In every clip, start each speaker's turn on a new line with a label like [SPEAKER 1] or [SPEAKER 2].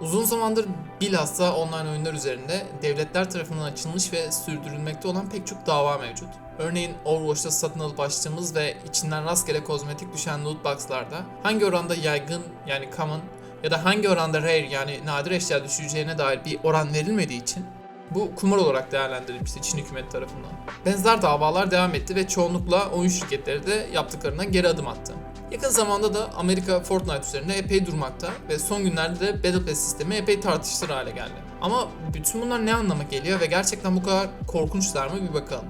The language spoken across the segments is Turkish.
[SPEAKER 1] Uzun zamandır bilhassa online oyunlar üzerinde devletler tarafından açılmış ve sürdürülmekte olan pek çok dava mevcut. Örneğin Overwatch'ta satın alıp açtığımız ve içinden rastgele kozmetik düşen loot box'larda hangi oranda yaygın yani common ya da hangi oranda rare yani nadir eşya düşeceğine dair bir oran verilmediği için bu kumar olarak değerlendirilmişti Çin hükümeti tarafından. Benzer davalar devam etti ve çoğunlukla oyun şirketleri de yaptıklarından geri adım attı. Yakın zamanda da Amerika Fortnite üzerinde epey durmakta ve son günlerde de Battle Pass sistemi epey tartışılır hale geldi. Ama bütün bunlar ne anlama geliyor ve gerçekten bu kadar korkunçlar mı bir bakalım.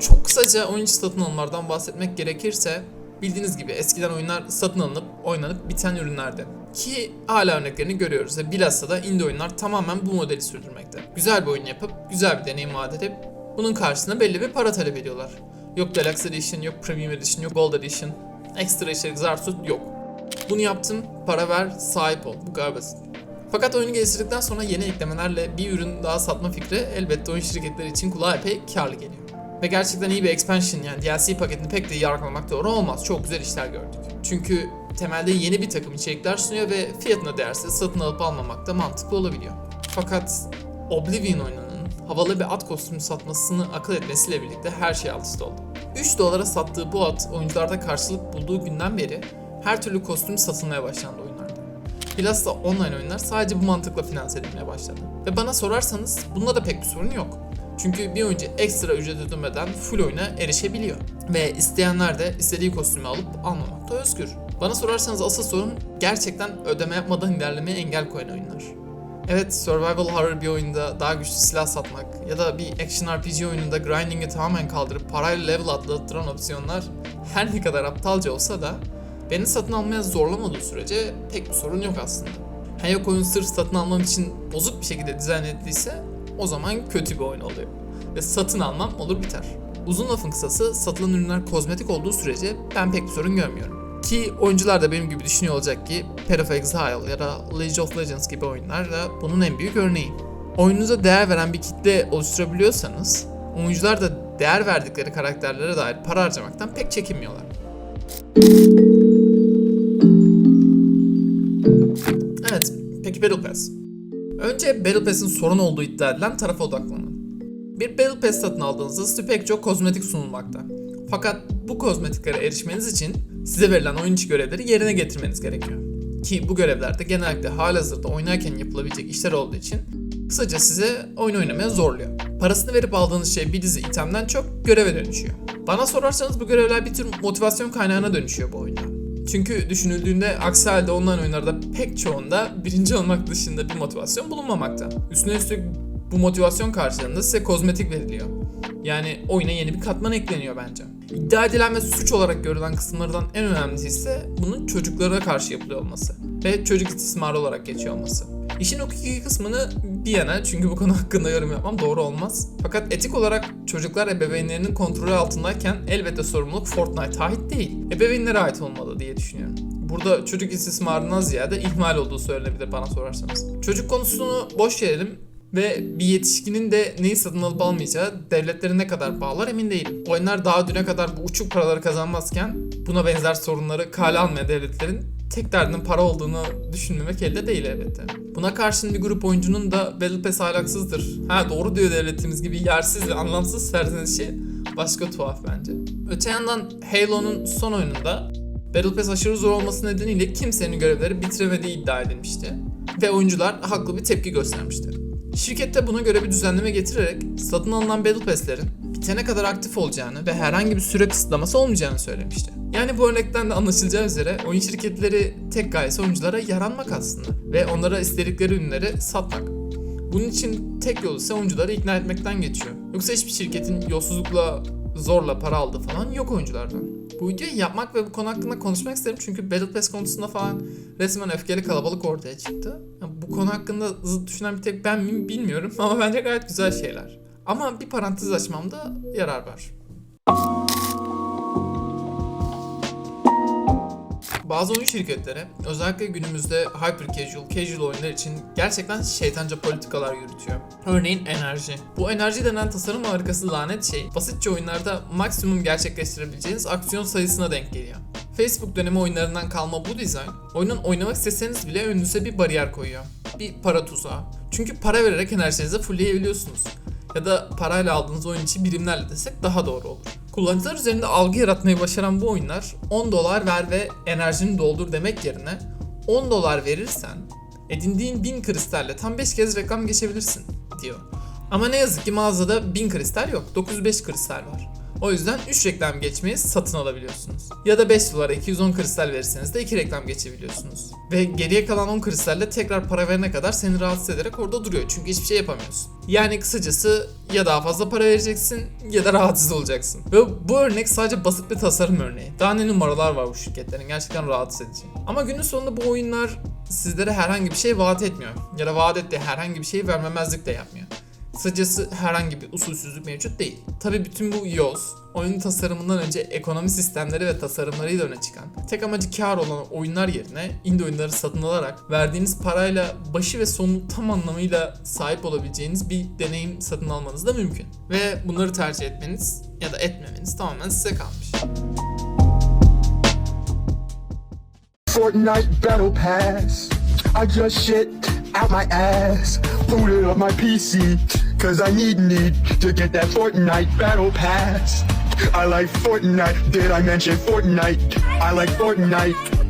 [SPEAKER 1] Çok kısaca oyuncu satın alımlardan bahsetmek gerekirse bildiğiniz gibi eskiden oyunlar satın alınıp oynanıp biten ürünlerdi. Ki hala örneklerini görüyoruz ve bilhassa da indie oyunlar tamamen bu modeli sürdürmekte. Güzel bir oyun yapıp güzel bir deneyim vaat edip bunun karşısında belli bir para talep ediyorlar. Yok Deluxe Edition, yok Premium Edition, yok Gold Edition, ekstra içerik zarsut yok. Bunu yaptın, para ver, sahip ol. Bu kadar basit. Fakat oyunu geliştirdikten sonra yeni eklemelerle bir ürün daha satma fikri elbette oyun şirketleri için kulağa epey karlı geliyor. Ve gerçekten iyi bir expansion yani DLC paketini pek de yargılamak doğru olmaz. Çok güzel işler gördük. Çünkü temelde yeni bir takım içerikler sunuyor ve fiyatına değerse satın alıp almamak da mantıklı olabiliyor. Fakat Oblivion oyununun havalı bir at kostümü satmasını akıl etmesiyle birlikte her şey alt üst oldu. 3 dolara sattığı bu at oyuncularda karşılık bulduğu günden beri her türlü kostüm satılmaya başlandı oyunlarda. Bilhassa online oyunlar sadece bu mantıkla finanse edilmeye başladı. Ve bana sorarsanız bunda da pek bir sorun yok. Çünkü bir oyuncu ekstra ücret ödemeden full oyuna erişebiliyor. Ve isteyenler de istediği kostümü alıp almamakta özgür. Bana sorarsanız asıl sorun gerçekten ödeme yapmadan ilerlemeye engel koyan oyunlar. Evet, survival horror bir oyunda daha güçlü silah satmak ya da bir action RPG oyununda grinding'i tamamen kaldırıp parayla level atlattıran opsiyonlar her ne kadar aptalca olsa da beni satın almaya zorlamadığı sürece pek bir sorun yok aslında. Ha yok oyun sırf satın almam için bozuk bir şekilde dizayn edildiyse o zaman kötü bir oyun oluyor. Ve satın almam olur biter. Uzun lafın kısası satılan ürünler kozmetik olduğu sürece ben pek bir sorun görmüyorum. Ki oyuncular da benim gibi düşünüyor olacak ki Path of Exile ya da League of Legends gibi oyunlar da bunun en büyük örneği. Oyununuza değer veren bir kitle oluşturabiliyorsanız oyuncular da değer verdikleri karakterlere dair para harcamaktan pek çekinmiyorlar. Evet, peki Battle Pass. Önce Battle Pass'in sorun olduğu iddia edilen tarafa odaklanalım. Bir Battle Pass satın aldığınızda size pek çok kozmetik sunulmakta. Fakat bu kozmetiklere erişmeniz için size verilen oyun içi görevleri yerine getirmeniz gerekiyor. Ki bu görevler de genellikle halihazırda oynarken yapılabilecek işler olduğu için kısaca size oyun oynamaya zorluyor. Parasını verip aldığınız şey bir dizi itemden çok göreve dönüşüyor. Bana sorarsanız bu görevler bir tür motivasyon kaynağına dönüşüyor bu oyunda. Çünkü düşünüldüğünde aksi halde online oyunlarda pek çoğunda birinci olmak dışında bir motivasyon bulunmamakta. Üstüne üstlük bu motivasyon karşılığında size kozmetik veriliyor. Yani oyuna yeni bir katman ekleniyor bence. İddia edilen ve suç olarak görülen kısımlardan en önemlisi ise bunun çocuklara karşı yapılıyor olması ve çocuk istismarı olarak geçiyor olması. İşin hukuki kısmını bir yana çünkü bu konu hakkında yorum yapmam doğru olmaz. Fakat etik olarak çocuklar ebeveynlerinin kontrolü altındayken elbette sorumluluk Fortnite'a ait değil. Ebeveynlere ait olmalı diye düşünüyorum. Burada çocuk istismarından ziyade ihmal olduğu söylenebilir bana sorarsanız. Çocuk konusunu boş verelim ve bir yetişkinin de neyi satın alıp almayacağı devletlere ne kadar bağlar emin değilim. Oyunlar daha düne kadar bu uçuk paraları kazanmazken buna benzer sorunları kale almayan devletlerin tek derdinin para olduğunu düşünmemek elde değil elbette. Buna karşın bir grup oyuncunun da Battle Pass ahlaksızdır. Ha doğru diyor devletimiz gibi yersiz ve anlamsız serzenişi başka tuhaf bence. Öte yandan Halo'nun son oyununda Battle Pass aşırı zor olması nedeniyle kimsenin görevleri bitiremediği iddia edilmişti. Ve oyuncular haklı bir tepki göstermişti. Şirket de buna göre bir düzenleme getirerek satın alınan Battle Pass'lerin bitene kadar aktif olacağını ve herhangi bir süre kısıtlaması olmayacağını söylemişti. Yani bu örnekten de anlaşılacağı üzere oyun şirketleri tek gayesi oyunculara yaranmak aslında ve onlara istedikleri ürünleri satmak. Bunun için tek yolu ise oyuncuları ikna etmekten geçiyor. Yoksa hiçbir şirketin yolsuzlukla zorla para aldığı falan yok oyunculardan. Bu videoyu yapmak ve bu konu hakkında konuşmak isterim çünkü Battle Pass konusunda falan resmen öfkeli kalabalık ortaya çıktı. Ya bu konu hakkında zıt düşünen bir tek ben miyim bilmiyorum ama bence gayet güzel şeyler. Ama bir parantez açmamda yarar var. Bazı oyun şirketleri özellikle günümüzde hyper casual, casual oyunlar için gerçekten şeytanca politikalar yürütüyor. Örneğin enerji. Bu enerji denen tasarım harikası lanet şey basitçe oyunlarda maksimum gerçekleştirebileceğiniz aksiyon sayısına denk geliyor. Facebook dönemi oyunlarından kalma bu dizayn, oyunun oynamak isteseniz bile önünüze bir bariyer koyuyor. Bir para tuzağı. Çünkü para vererek enerjinizi fullleyebiliyorsunuz. Ya da parayla aldığınız oyun için birimlerle desek daha doğru olur. Kullanıcılar üzerinde algı yaratmayı başaran bu oyunlar 10 dolar ver ve enerjini doldur demek yerine 10 dolar verirsen edindiğin 1000 kristalle tam 5 kez reklam geçebilirsin diyor. Ama ne yazık ki mağazada 1000 kristal yok 905 kristal var. O yüzden 3 reklam geçmeyi satın alabiliyorsunuz. Ya da 5 dolara 210 kristal verirseniz de 2 reklam geçebiliyorsunuz. Ve geriye kalan 10 kristalle tekrar para verene kadar seni rahatsız ederek orada duruyor. Çünkü hiçbir şey yapamıyorsun. Yani kısacası ya daha fazla para vereceksin ya da rahatsız olacaksın. Ve bu örnek sadece basit bir tasarım örneği. Daha ne numaralar var bu şirketlerin gerçekten rahatsız edici. Ama günün sonunda bu oyunlar sizlere herhangi bir şey vaat etmiyor. Ya da vaat ettiği herhangi bir şeyi vermemezlik de yapmıyor. Kısacası herhangi bir usulsüzlük mevcut değil. Tabi bütün bu yoz, oyun tasarımından önce ekonomi sistemleri ve tasarımlarıyla öne çıkan, tek amacı kar olan oyunlar yerine indie oyunları satın alarak verdiğiniz parayla başı ve sonu tam anlamıyla sahip olabileceğiniz bir deneyim satın almanız da mümkün. Ve bunları tercih etmeniz ya da etmemeniz tamamen size kalmış.
[SPEAKER 2] Fortnite Battle Pass. I just shit out my ass, booted up my PC, cause I need need to get that Fortnite Battle Pass. I like Fortnite, did I mention Fortnite? I like Fortnite.